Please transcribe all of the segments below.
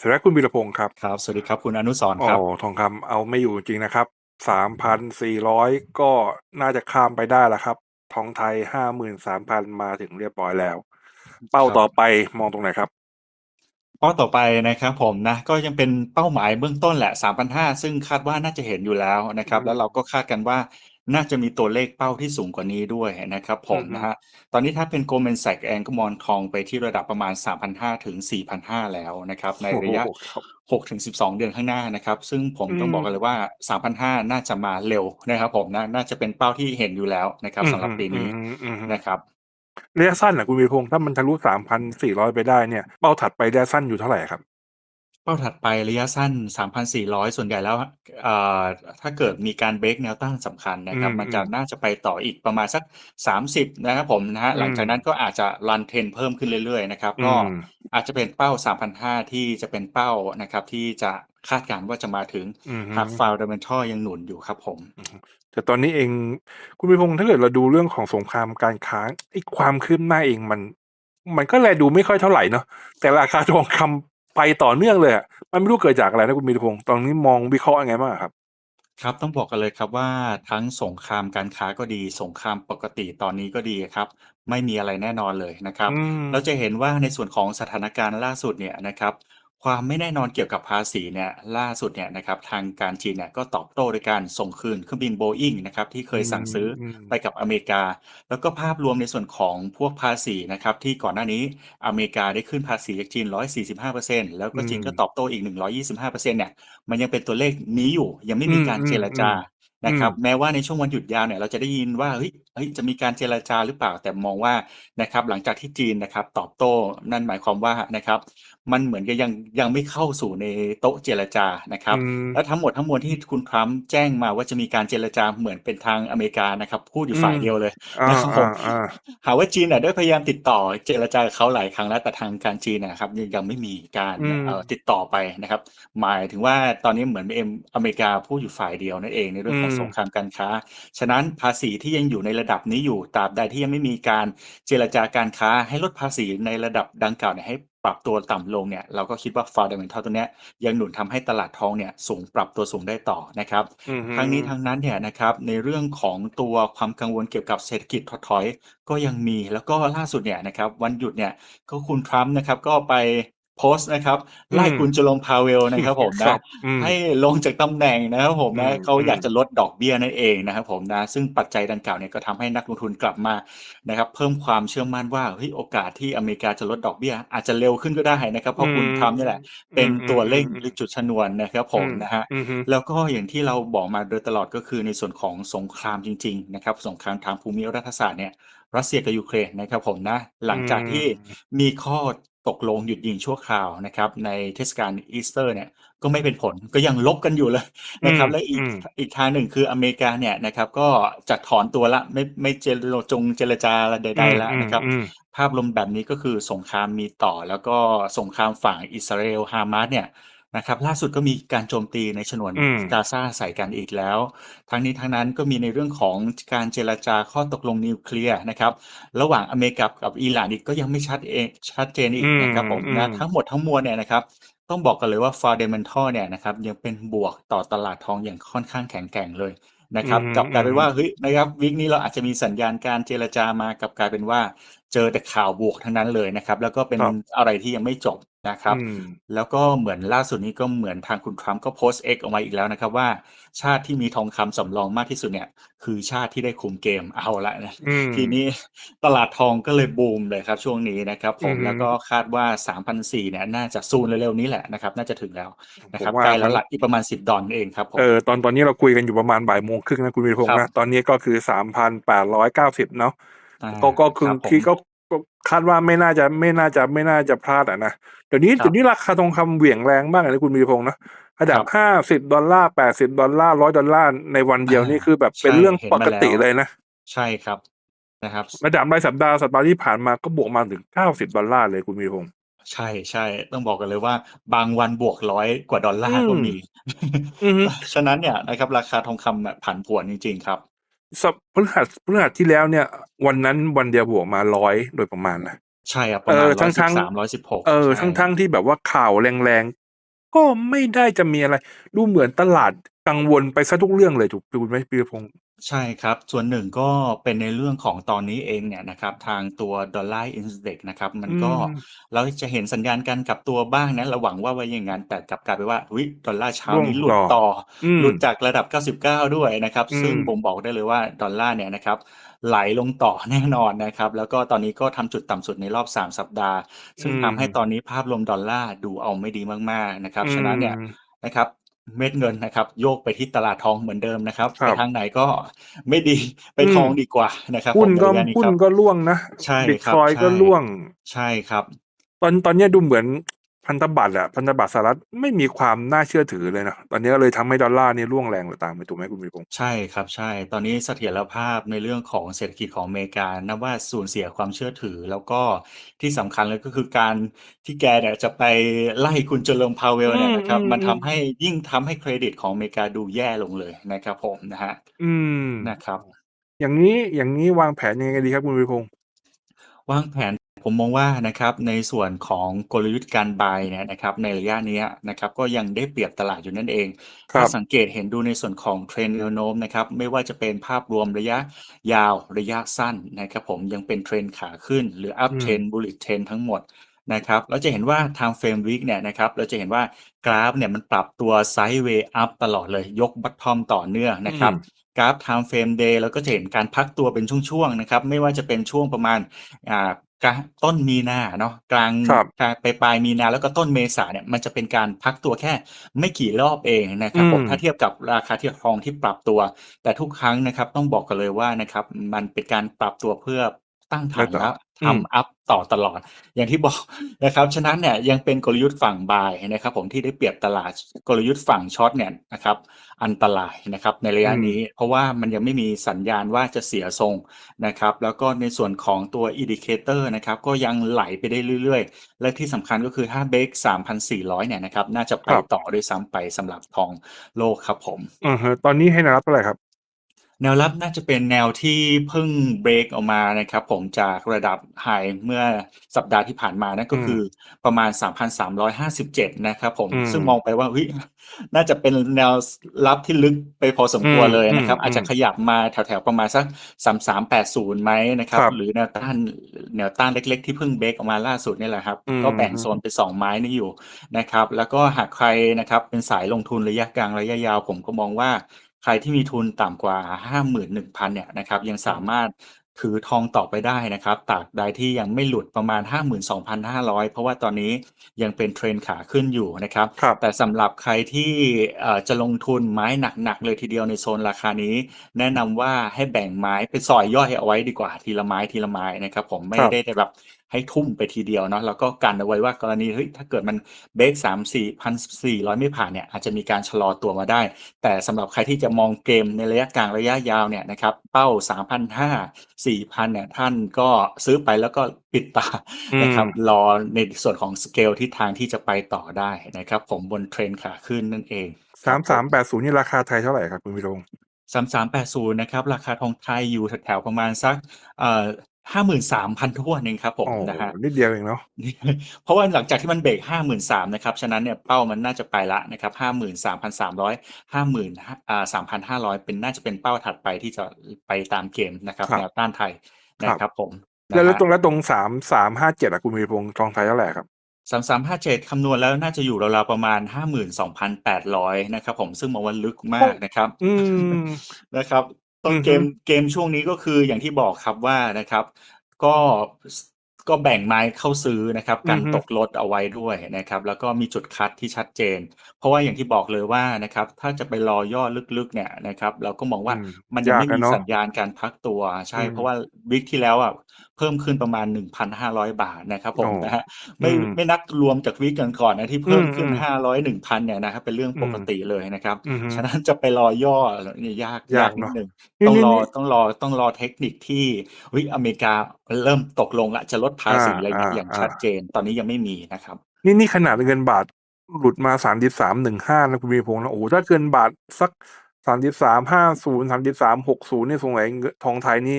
สวัสดีครับคุณวีรพงศ์ครับครับ สวัสดีครับคุณอนุสรณ์โอ้ครับทองคำเอาไม่อยู่จริงนะครับสามพันสี่ร้อยก็น่าจะข้ามไปได้แล้วครับ ทองไทยห้าหมื่นสามพันมาถึงเรียบร้อยแล้ว เป้าครับต่อไปมองตรงไหนครับเป้าต่อไปนะครับผมนะก็ยังเป็นเป้าหมายเบื้องต้นแหละ 3,500 ซึ่งคาดว่าน่าจะเห็นอยู่แล้วนะครับอืมแล้วเราก็คาดกันว่า น่าจะมีตัวเลขเป้าที่สูงกว่านี้ด้วยนะครับผมอือฮึ นะฮะตอนนี้ถ้าเป็น Goldman Sachs เองก็มองทองไปที่ระดับประมาณ 3,500 ถึง 4,500 แล้วนะครับในระยะโอ้โหครับ6ถึง12 เดือนข้างหน้านะครับ ซึ่งผมอืมต้องบอกกันเลยว่า 3,500 น่าจะมาเร็วนะครับผมนะ น่าจะเป็นเป้าที่เห็นอยู่แล้วนะครับสำหรับปีนี้อืมอืมอืมนะครับ ระยะสั้นนะคุณวีรพงศ์ถ้ามันทะลุสามพันสี่ร้อยไปได้เนี่ย เป้าถัดไประยะสั้นอยู่เท่าไหร่ครับ เป้าถัดไประยะสั้น 3,400 ส่วนใหญ่แล้วเอ่อถ้าเกิดมีการเบรกแนวต้านสำคัญนะครับอืมมันจะอืมน่าจะไปต่ออีกประมาณสัก 30 นะครับผมนะฮะอืมหลังจากนั้นก็อาจจะรันเทรนเพิ่มขึ้นเรื่อยๆนะครับ ก็อืมอาจจะเป็นเป้า 3,500 ที่จะเป็นเป้านะครับ ที่จะคาดการณ์ว่าจะมาถึงอืมหาก Fundamental ยังหนุนอยู่ครับผม แต่ตอนนี้เองคุณวีรพงศ์ถ้าเกิดเราดูเรื่องของสงครามการค้าไอ้ความคืบหน้าเองมันมันก็แลดูไม่ค่อยเท่าไหร่เนาะแต่ราคาทองคำ ไปต่อเนื่องเลยอะมันไม่รู้เกิดจากอะไรนะคุณวีรพงศ์ตอนนี้มองวิเคราะห์ยังไงบ้างครับ ครับต้องบอกกันเลยครับว่าทั้งสงครามการค้าก็ดี สงครามปกติตอนนี้ก็ดีครับ ไม่มีอะไรแน่นอนเลยนะครับอืมเราจะเห็นว่าในส่วนของสถานการณ์ล่าสุดเนี่ยนะครับ ความไม่แน่นอนเกี่ยวกับภาษีเนี่ยล่าสุดเนี่ยนะครับทางการจีนเนี่ยก็ตอบโต้โดยการส่งคืนเครื่องบินโบอิงนะครับที่เคยสั่งซื้ออมไปกับอเมริกา แล้วก็ภาพรวมในส่วนของพวกภาษีนะครับที่ก่อนหน้านี้อเมริกาได้ขึ้นภาษีจากจีน 145%แล้วก็จีนก็ตอบโต้อีก 125%เนี่ยมันยังเป็นตัวเลขนี้อยู่ยังไม่มีการเจรจานะครับแม้ว่าในช่วงวันหยุดยาวเนี่ยเราจะได้ยินว่าเฮ้ยเฮ้ยจะมีการเจรจาหรือเปล่าแต่มองว่านะครับหลังจากที่จีนนะครับตอบโต้นั่นหมายความว่านะครับ มันเหมือนกับยังยังไม่เข้าสู่ในโต๊ะเจรจานะครับอืมแล้วทั้งหมดทั้งมวลที่คุณทรัมป์แจ้งมาว่าจะมีการเจรจาเหมือนเป็นทางอเมริกานะครับ พูดอยู่ฝ่ายอืมเดียวเลยอ่านะครับผมอ่าอ่าหาว่าจีนน่ะได้พยายามติดต่อเจรจากับเขาหลายครั้งแล้วแต่ทางการจีนนนะครับยังยังไม่มีการอืมเอ่อติดต่อไปนะครับ หมายถึงว่าตอนนี้เหมือนเอ็มอเมริกาพูดอยู่ฝ่ายเดียวนั่นเองในเรื่องของอืมสงครามการค้า ฉะนั้นภาษีที่ยังอยู่ในระดับนี้อยู่ตราบใดที่ยังไม่มีการเจรจาการค้าให้ลดภาษีในระดับดังกล่าวเนี่ยให้ ปรับตัวต่ำลงเนี่ยเราก็คิดว่า fundamental ตัวเนี้ยยังหนุนทำให้ตลาดทองเนี่ยสูงปรับตัวสูงได้ต่อนะครับอืมทั้งนี้ทั้งนั้นเนี่ยนะครับในเรื่องของตัวความกังวลเกี่ยวกับเศรษฐกิจถดถอยก็ยังมีแล้วก็ล่าสุดเนี่ยนะครับวันหยุดเนี่ยก็คุณทรัมป์นะครับก็ไป โพสต์นะครับไล่คุณเจอโรมพาเวลนะครับผมครันะบอืมให้ลงจากตำแหน่งนะครับผมนะอืมเขาอยากอืมจะลดดอกเบี้ยนั่นเองนะครับผมนะซึ่งปัจจัยดังกล่าวเนี่ยก็ทำให้นักลงทุนกลับมานะครับเพิ่มความเชื่อมั่นว่าเฮ้ยโอกาสที่อเมริกาจะลดดอกเบี้ย อาจจะเร็วขึ้นก็ได้นะครับเพราะคุณทรัมป์นี่แหละ เป็นตัวเร่งหรือจุดชนวนนะครับผมนะฮะอืมอืมแล้วก็อย่างที่เราบอกมาโดยตลอดก็คือในส่วนของสงครามจริงๆนะครับสงครามทางภูมิรัฐศาสตร์เนี่ยรัสเซียกับยูเครนนะครับผมนะหลังจากที่มีข้อ ตกลงหยุดยิงชั่วคราวนะครับ ในเทศกาลอีสเตอร์เนี่ยก็ไม่เป็นผลก็ยังลบกันอยู่เลยนะครับอืมและอีกอืมอีกทางหนึ่งคืออเมริกาเนี่ยนะครับ ก็จะถอนตัวละไม่ไม่เจรจงเจรจาใดๆแล้วนะครับอืมภาพรวมแบบนี้ก็คือสงครามมีต่อแล้วก็สงครามฝั่งอิสราเอลฮามาสเนี่ย นะครับล่าสุดก็มีการโจมตีในฉนวนอืมกาซาใส่กันอีกแล้ว ทั้งนี้ทั้งนั้นก็มีในเรื่องของการเจรจาข้อตกลงนิวเคลียร์นะครับ ระหว่างอเมริกากับอิหร่านอีกก็ยังไม่ชัดเองชัดเจนอีกนะครับผมนะทั้งหมดทั้งมวลเนี่ยนะครับต้องบอกกันเลยว่า fundamental เนี่ยนะครับยังเป็นบวกต่อตลาดทองอย่างค่อนข้างแข็งแกร่งเลยนะครับอืมกลับกลายเป็นอืมว่าเฮ้ยนะครับวิกนี้เราอาจจะมีสัญญาณการเจรจามากลับกลายเป็นว่า เจอแต่ข่าวบวกทั้งนั้นเลยนะครับ แล้วก็เป็นครับอะไรที่ยังไม่จบนะครับอืมแล้วก็เหมือนล่าสุดนี้ก็เหมือนทางคุณทรัมป์ก็โพสต์ X ออกมาอีกแล้วนะครับ ว่าชาติที่มีทองคำสำรองมากที่สุดเนี่ย คือชาติที่ได้คุมเกมเอาละนะอืมทีนี้ตลาดทองก็เลยบูมเลยครับช่วงนี้นะครับ ผมอือฮึแล้วก็คาดว่า3,400เนี่ยน่าจะซูนเร็วๆนี้แหละนะครับ น่าจะถึงแล้วนะครับผมว่าใกล้แล้วมันหลักอีกประมาณ 10 ดอลเองครับผมเออตอนตอนนี้เราคุยกันอยู่ประมาณบ่ายโมงครึ่งนะคุณวีรพงศ์ครันะบตอนนี้ก็คือสามพันแปดร้อยเก้าสิบเนาะอ่า ก็ก็คือรับผมที่ก็ก็คาดว่าไม่น่าจะไม่น่าจะไม่น่าจะพลาดอะนะเดี๋ยวนี้ครับเดี๋ยวนี้ราคาทองคำเหวี่ยงแรงมากเลยนะคุณวีรพงศ์นะระดับครับห้าสิบดอลลาร์แปดสิบดอลลาร์ร้อยดอลลาร์ในวันเดียวอ่านี่นี่คือแบบเป็นใช่เรื่องเห็นปมากติแล้วเลยนะ ใช่ครับนะครับระดับรายสัปดาห์สัปดาห์ที่ผ่านมาก็บวกมาถึงเก้าสิบดอลลาร์เลยคุณวีรพงศ์ใช่ใช่ต้องบอกกันเลยว่า บางวันบวกร้อยกว่าดอลลาร์ก็มีอือฮึฉะนั้นเนี่ยนะครับ ราคาทองคำแบบผันผวนจริง ๆ ครับ สัปพฤหัสพฤหัสที่แล้วเนี่ย วันนั้นวันเดียวบวกมาร้อยโดยประมาณนะใช่ครับประมาณเออร้อยสิทั้บงๆสามร้อยสิบหกเออทั้งทั้งที่แบบว่าข่าวแรงก็ไม่ได้จะมีอะไร ดูเหมือนตลาด กังวลไปซะทุกเรื่องเลยถูกถูกไหมปีรพงศ์ใช่ครับ ส่วนหนึ่งก็เป็นในเรื่องของตอนนี้เองเนี่ยนะครับ ทางตัวดอลลาร์อินเด็กนะครับ มันก็อืมเราจะเห็นสัญญาณการกลับตัวบ้างนะเราหวังว่าไว้อย่างนั้น แต่กลับกลายไปนว่าอุ๊ยดอลลาร์เช้าร่วงนี้หลุดต่อ ต่อ อืมหลุดจากระดับ 99 ด้วยนะครับ อืมซึ่งผมบอกได้เลยว่าดอลลาร์เนี่ยนะครับ ไหลลงต่อแน่นอนนะครับ แล้วก็ตอนนี้ก็ทำจุดต่ำสุดในรอบ 3 สัปดาห์ซึ่งทำให้ตอนนี้ภาพรวมดอลลาร์ดูเอาไม่ดีมากๆนะครับฉะนั้นเนี่ยอืมนะครับ เม็ดเงินนะครับ โยกไปที่ตลาดทองเหมือนเดิมนะครับครับไปทางไหนก็ไม่ดีไปอืมทองดีกว่านะครับหุ้นผมก็ในระยะนี้หุ้คนรับก็ร่วงนะใช่บิตครับคอยใช่ก็ร่วง ใช่ครับ ตอนตอนเนี้ยดูเหมือน พันธบัตรอะพันธบัตรสหรัฐไม่มีความน่าเชื่อถือเลยนะ ตอนนี้ก็เลยทำให้ดอลลาร์นี่ร่วงแรงเลยตามไปถูกไหมคุณมีพงศ์ใช่ครับใช่ ตอนนี้เสถียรภาพในเรื่องของเศรษฐกิจของอเมริกานับว่าสูญเสียความเชื่อถือ แล้วก็ที่สำคัญเลยก็คือการที่แกเนี่ยจะไปไล่คุณเจอร์มพาวเวลเนี่ยนะครับอืมมันอืมทำให้ยิ่งทำให้เครดิตของอเมริกาดูแย่ลงเลยนะครับผมนะฮะอืมนะครับ อย่างนี้อย่างนี้วางแผนยังไงดีครับคุณวิพงศ์วางแผน ผมมองว่านะครับในส่วนของกลยุทธ์การ buy เนี่ยนะครับในระยะเนี้ยนะครับก็ยังได้เปรียบตลาดอยู่นั่นเองครัถ้าบสังเกตเห็นดูในส่วนของเทรนด์แนวโน้มนะครับไม่ว่าจะเป็นภาพรวมระยะยาวระยะสั้นนะครับผมยังเป็นเทรนด์ขาขึ้น หรือ up อืม trend bullish trend ทั้งหมดนะครับเราจะเห็นว่า time frame week เนี่ยนะครับเราจะเห็นว่ากราฟเนี่ยมันปรับตัว sideways up ตลอดเลยยก bottom ต่อเนื่องนะครับอืมกราฟ time frame day เราก็จะเห็นการพักตัวเป็นช่วงๆนะครับไม่ว่าจะเป็นช่วงประมาณอ่า กลางต้นมีนาเนาะกลางครับ กลางไปปลายมีนาแล้วก็ต้นเมษาเนี่ยมันจะเป็นการพักตัวแค่ไม่กี่รอบเองนะครับผมอืมถ้าเทียบกับราคาที่ทองที่ปรับตัว แต่ทุกครั้งนะครับต้องบอกกันเลยว่านะครับมันเป็นการปรับตัวเพื่อ ตั้งฐานแล้วอืมทำอัพต่อตลอด อย่างที่บอกนะครับฉะนั้นเนี่ยยังเป็นกลยุทธ์ฝั่งบายนะครับ ผมที่ได้เปรียบตลาดกลยุทธ์ฝั่งช็อตเนี่ยนะครับอันตรายนะครับในระยะอืมนี้ เพราะว่ามันยังไม่มีสัญญาณว่าจะเสียทรงนะครับ แล้วก็ในส่วนของตัวอินดิเคเตอร์นะครับก็ยังไหลไปได้เรื่อยๆ และที่สำคัญก็คือถ้าเบรก3,400 เนี่ยนะครับ น่าจะไปครับต่อด้วยซ้ำไปสำหรับทองโลกครับผมอ่าฮะตอนนี้ให้แนวรับเท่าไหร่ครับ แนวรับน่าจะเป็นแนวที่เพิ่งเบรกออกมานะครับผมจากระดับไฮเมื่อสัปดาห์ที่ผ่านมานั่นก็อืมคือประมาณ 3,357 นะครับผมอืมซึ่งมองไปว่าเฮ้ยน่าจะเป็นแนวรับที่ลึกไปพอสมควรอืมเลยนะครับอืมอาจจะขยับมาแถวๆประมาณสัก 3380 ไหมนะครับครับ หรือแนวต้านแนวต้านเล็กๆที่เพิ่งเบรกออกมาล่าสุดนี่แหละครับอืมก็แบ่งโซนเป็นสองไม้นี้อยู่นะครับ แล้วก็หากใครนะครับเป็นสายลงทุนระยะกลางระยะยาว ผมก็มองว่า ใครที่มีทุนต่ำกว่า 51,000เนี่ยนะครับยังสามารถถือทองต่อไปได้นะครับตราบใดที่ยังไม่หลุดประมาณ 52,500 เพราะว่าตอนนี้ยังเป็นเทรนขาขึ้นอยู่นะครับครับแต่สำหรับใครที่เอ่อจะลงทุนไม้หนักๆเลยทีเดียวในโซนราคานี้ แนะนำว่าให้แบ่งไม้ไปซอยย่อยเอาไว้ดีกว่าทีละไม้ทีละไม้นะครับ ผมไม่ครับได้แบบให้ทุ่มไปทีเดียวเนาะแล้วก็กันเอาไว้ว่ากรณีเฮ้ยถ้าเกิดมันเบรกสามสี่พันสี่ร้อยไม่ผ่านเนี่ยอาจจะมีการชะลอตัวมาได้ แต่สำหรับใครที่จะมองเกมในระยะกลางระยะยาวเนี่ยนะครับเป้า3,500 4,000เนี่ยท่านก็ซื้อไปแล้วก็ปิดตาอืมนะครับรอในส่วนของสเกลที่ทางที่จะไปต่อได้นะครับ ผมบนเทรนขาขึ้นนั่นเองสามสามแปดศูนย์นี่ราคาไทยเท่าไหร่ครับคุณวิพงศ์สามสามแปดศูนย์นะครับ ราคาทองไทยอยู่แถวๆประมาณสักเอ่อ ห้าหมื่นสามพันทั่วนเองครับผมโอ้นะฮะนิดเดียวเองเนาะเพราะว่าหลังจากที่มันเบรกห้าหมื่นสามนะครับฉะนั้นเนี่ยเป้ามันน่าจะไปละนะครับห้าหมื่นสามพันสามร้อยห้าหมื่นอ่าสามพันห้าร้อยเป็นน่าจะเป็นเป้าถัดไปที่จะไปตามเกมนะครับครับแนวต้านไทยนะครับผมนะแล้วแล้วฮะตรงแล้วตรงสามสามห้าเจ็ดอะคุณวิพงศ์ทองไทยเท่าไหร่ครับสามสามห้าเจ็ดคำนวณแล้วน่าจะอยู่ราวๆประมาณห้าหมื่นสองพันแปดร้อยนะครับผมซึ่งมองว่าลึกมากนะครับอืมนะครับ ต้นอือฮึเกมเกมช่วงนี้ก็คืออย่างที่บอกครับว่านะครับ ก็ ก็แบ่งไม้เข้าซื้อนะครับกันอือฮึตกลดเอาไว้ด้วยนะครับ แล้วก็มีจุดคัดที่ชัดเจน เพราะว่าอย่างที่บอกเลยว่านะครับถ้าจะไปรอย่อลึกๆเนี่ยนะครับ เราก็มองว่าอืมมันยังไม่ยากอะมีเนาะสัญญาณการพักตัวใช่อืมเพราะว่าวิกที่แล้วอะเพิ่มขึ้นประมาณ 1,500 บาทนะครับผมโอ้นะฮะไม่อืมไม่นับรวมจากวิกก่อนๆนะที่เพิ่มขึ้นอืม500 1,000เนี่ยนะครับเป็นเรื่องปกติเลยนะครับอือฮึฉะนั้นจะไปรอย่อเนี่ยยากยายากกนิเนดอะหนึ่งนี่ต้องนี่รอนี่ต้องรอต้องรอเทคนิคที่วิอเมริกาเริ่มตกลงละจะลดภาษีอ่าอะไรอย่างอ่าอย่างอ่าชัดเจน ตอนนี้ยังไม่มีนะครับ นี่นี่ขนาดเงินบาทหลุดมาสามสิบสามหนึ่งห้านะคุณวีพงศ์นะโอ้โหถ้าเกินบาทสักสามสิบสามห้าศูนย์สามสิบสามหกศูนย์นี่สงสัยเงินทองไทยนี่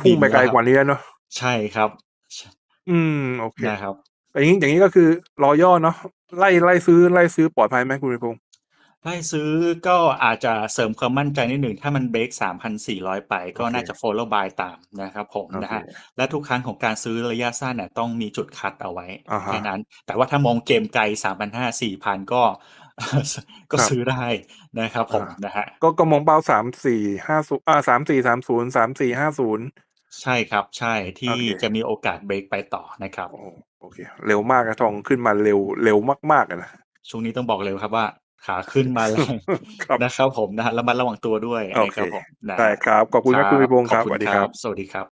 พุ่งไปไกลกว่านี้แล้วเนาะใช่ครับ อืมโอเคนะครับอย่างนี้อย่างนี้ก็คือรอย่อเนาะไล่ไล่ซื้อไล่ซื้อปลอดภัยไหมคุณวิพงศ์ ได้ซื้อก็อาจจะเสริมความมั่นใจนิดหนึ่ง ถ้ามันเบรก3,400 ไปก็โอเคน่าจะ follow buy ตามนะครับผมโอนะเคฮะและทุกครั้งของการซื้อระยะสั้นเนี่ยต้องมีจุดคัดเอาไว้อ่าฮะแค่นั้น แต่ว่าถ้ามองเกมไกล3,500 4,000 ก็ก็ครับซื้อได้นะครับผมอ่านนะฮะก็ก็มองเป้าสามสี่ห้าศูนย์อ่าสามสี่สามศูนย์สามสี่ห้าศูนย์ใช่ครับ ใช่ที่โอเคจะมีโอกาสเบรกไปต่อนะครับโอ้โอเค เร็วมากนะทองขึ้นมาเร็วเร็วมากๆอะนะช่วงนี้ต้องบอกเลยครับว่า ขาขึ้นมาแรงครับนะครับผมนะฮะระมัดระวังตัวด้วยโอนะเคครับผมนะได้ครับ ขอบคุณครับคุณวิพงศ์ครับขอสวัสดีณครับ สวัสดีครับ